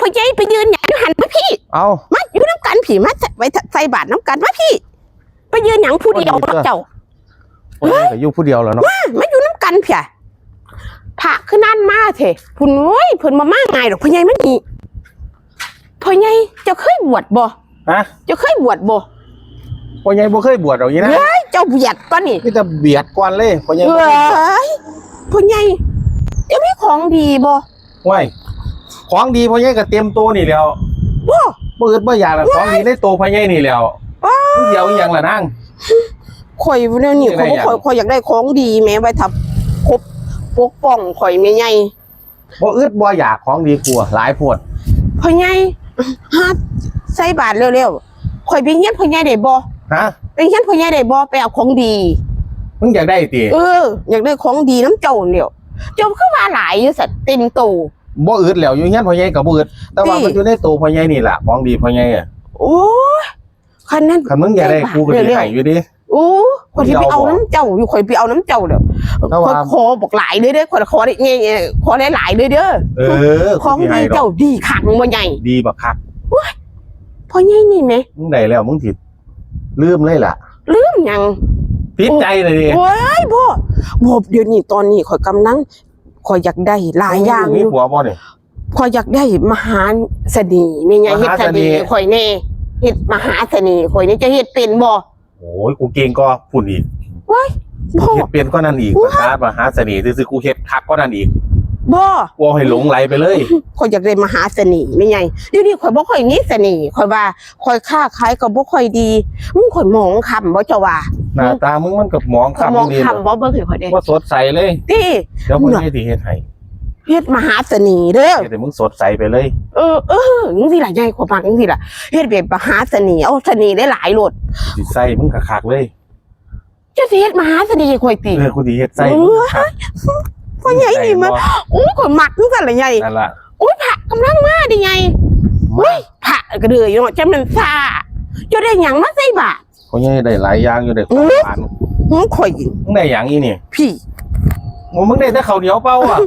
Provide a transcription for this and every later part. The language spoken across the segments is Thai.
พ่อใหญ่ไปยืนหยังอยู่หันมาพี่ เอา มาอยู่น้ำกันพี่มาไว้ใส่บาตรน้ำกันมาพี่ ไปยืนหยังผู้เดียวโอ้ดีเด้อเจ้าพ่อใหญ่ก็อยู่ผู้เดียวแล้วเนาะมาอยู่น้ำกันเพียพระคือนั่นมาเถอะพุ่นโอ้ยเพิ่นมามาไงดอกพ่อใหญ่มันนี่พ่อใหญ่เจ้าเคยบวชบ่ฮะเจ้าเคยบวชบ่พ่อใหญ่บ่เคยบวชดอกนี้นะเฮ้ยเจ้าบวชก็นี่พี่จะเบียดก่อนเลยพ่อใหญ่เฮ้บ่เคยบวชยพ่อใหญ่เจ้ามีของดีบ่ห้วย ของดีพ่อใหญ่ก็เตรียมตัวนี่แล้วบ่บ่อึดบ่อยากแล้วของดีในตัวพ่อใหญ่นี่แล้วอ้ามึงเดียวอีหยังล่ะนางข่อยแนวนี้ยังไงข่อยบ่อะข่อยข่อยอยากได้ของดีแม้ไว้ทับครบปกป้องข่อยแม่ใหญ่บ่อึดบ่อยากของดีกลัวหลายโพดพ่อใหญ่ฮาใส่บาตรเร็วๆข่อยไปเฮียนพ่อใหญ่ได้บ่ฮะไปเฮียนพ่อใหญ่ได้บ่ไปเอาของดีมึงอยากได้ติเอออยากได้ของดีน้ำเจ้าเนี่ยเจ้าคือว่าหลายอยู่สัตว์เต็มโต บ่อึดแล้วอยู่เฮียนพ่อใหญ่ก็บ่อึดแต่ว่าติมันอยู่ในตัวพ่อใหญ่นี่ล่ะของดีพ่อใหญ่อะโอ้ยคันนั้นคันมึงอยากได้กูก็สิให้อยู่ดิโอ้ข่อยสิไปเอามึงเอาบ่น้ำเจ้าอยู่ข่อยไปเอาน้ำเจ้าเด้อแต่ข่ว่าอยขอบอกหลายเลยเด้อข่อยขอได้เงี้ยๆขอได้หลายเลยเด้อเออของกูสิดีให้ดอเจ้ากดีขังบ่ใหญ่ดีบักคักพ่อใหญ่นี่แหมมึงได้แล้วมึงสิลืมเลยล่ะลืมหยังติดใจเลยดิโอ้ยพ่อบ่เดี๋ยวนี้ตอนนี้ข่อยกำลัง ข่อยอยากได้หลายอย่างมีอยู่ผัวบ่เนี่ยข่อยอยากได้มหาเสน่ห์แม่ใหญ่เฮ็ดมหาเสเสน่น่ห์ ห์ข่อยแน่เฮ็ดมหาเสน่ห์ข่อยนี่จะเฮ็ดเป็นบ่โอ้ยกูเก่งก็พุ่นอีกพ่อเฮ็ดเป็นก็นั่นอีกภาษามหาเสน่ห์ซื่อๆกูเฮ็ดคักก็นั่นอีกบ่กูเอาให้หลงไหลไปเลยข่อยอยากได้มหาเสน่ห์แม่ใหญ่เดี๋ยวนี้ข่อยบ่ค่อยมีเสน่ห์ข่อยว่าข่อยค้าขายก็บ่ค่อยดีมึงข่อยมองคำบ่เจ้าว่า หน้าตามึงมันกับหมองข่อยคำมองนี่คำบ่เบิ่งให้ข่อยได้ว่าสดใสเลยติเดี๋ยวคนนี้สิเฮ็ดให้เฮ็ดมหาเสน่ห์เด้อเฮ็ดให้มึงสดใสไปเลย เออเออจังซี่ล่ะใหญ่ข่อยมักจังซี่ล่ะเฮ็ดแบบมหาเสน่ห์เอาเสน่ห์หลายๆโลดสิใส่มึงคักๆเลยจะสิเฮ็ดมหาเสน่ห์ข่อยติเออกูสิเฮ็ดใส่เอมึงอคักพ่อใหญ่นี่มาบ่โอ้ยข่อยมักจังซั่นล่ะใหญ่นั่นล่ะโอ้ยพระกำลังมาดิไงเฮ้ยพระก็เดือยเนาะจะมันซาจะได้หยังมาใส่บาตร เขายังได้หลายอย่างอยู่ได้ของหวานหือข่อยมึงได้หยังอีนี่พี่โอ้มึงได้แต่ข้าวเหนียวเปล่าอะ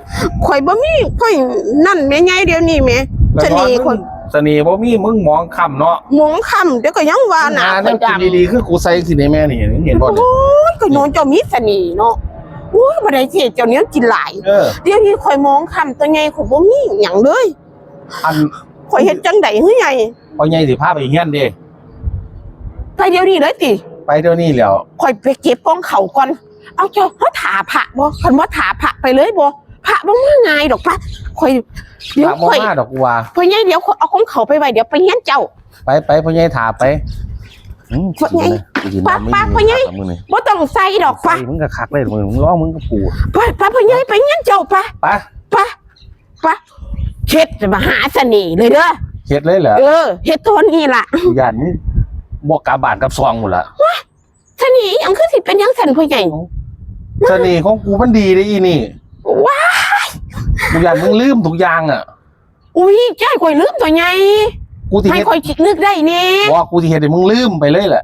ข่อยบ่มีข่อยนั่นแม่ใหญ่เดี๋ยวนี้แม่แล้วเสน่ห์มึข่อยงเสน่ห์บ่มีมึงมองค่ำเนาะหมองค่ำเดี๋ยวก็ยังว่าหนาหข่อยกินดำดีๆคือกูใส่สิได้แม่นี่เห็นบ่เนี่ยโอ้ยก็นอนเจ้ามีเสน่ห์เนาะโอ้ยบ่ได้สิเจ้าเนี้ยกินหลาย เออ เดี๋ยวนี้ข่อยมองค่ำตัวใหญ่ข่อยบ่มีหยังเลยอันข่อยเฮ็ดจังได๋หือใหญ่พ่อใหญ่สิพาไปเฮียนเด้ ไปเดี๋ยวนี้เลยติไปเดี๋ยวนี้แล้วข่อยไปเก็บกองเขาก่อน เอาเจ้าเฮาถาพระบ่คันบ่ถาพระไปเลยบ่พระบ่มาง่ายดอกปะข่อยเดี๋ยวถามบ่ข่อยมาดอกกูว่าพ่อใหญ่เดี๋ยวข่อยเอาของเขาไปไว้เดี๋ยวไปเฮียนเจ้า ไปไปพ่อใหญ่ถาไปอืมพ่อใหญ่กินป้าน้ำป้าไม่พ่อใหญ่มึงนี่บ่ต้องใส่ดอกปะใส่มึงก็คักเลยมึงมึงร้องมึงก็ปูไปไปพ่อใหญ่ไปเฮียนเจ้าปะไปปะปะเช็ดมหาเสน่ห์เลยเด้อเฮ็ดเลยเหรอเออเฮ็ดโทนนี่ล่ะกูย่านมึง บ่กลับบ้านกับซองหมดละเสน่ห์หยังคือสิเป็นหยังสั่นพ่อใหญ่เสน่ห์ของกูมันดีเด้อีนี่ว้ากูย่านมึงลืมทุกอย่างอะ อุ้ยใจข่อยลืมตัวใหญ่กูสิให้เฮ็ดข่อยคิดนึกได้แน่ว่ากูสิเฮ็ดให้มึงลืมไปเลยแหละ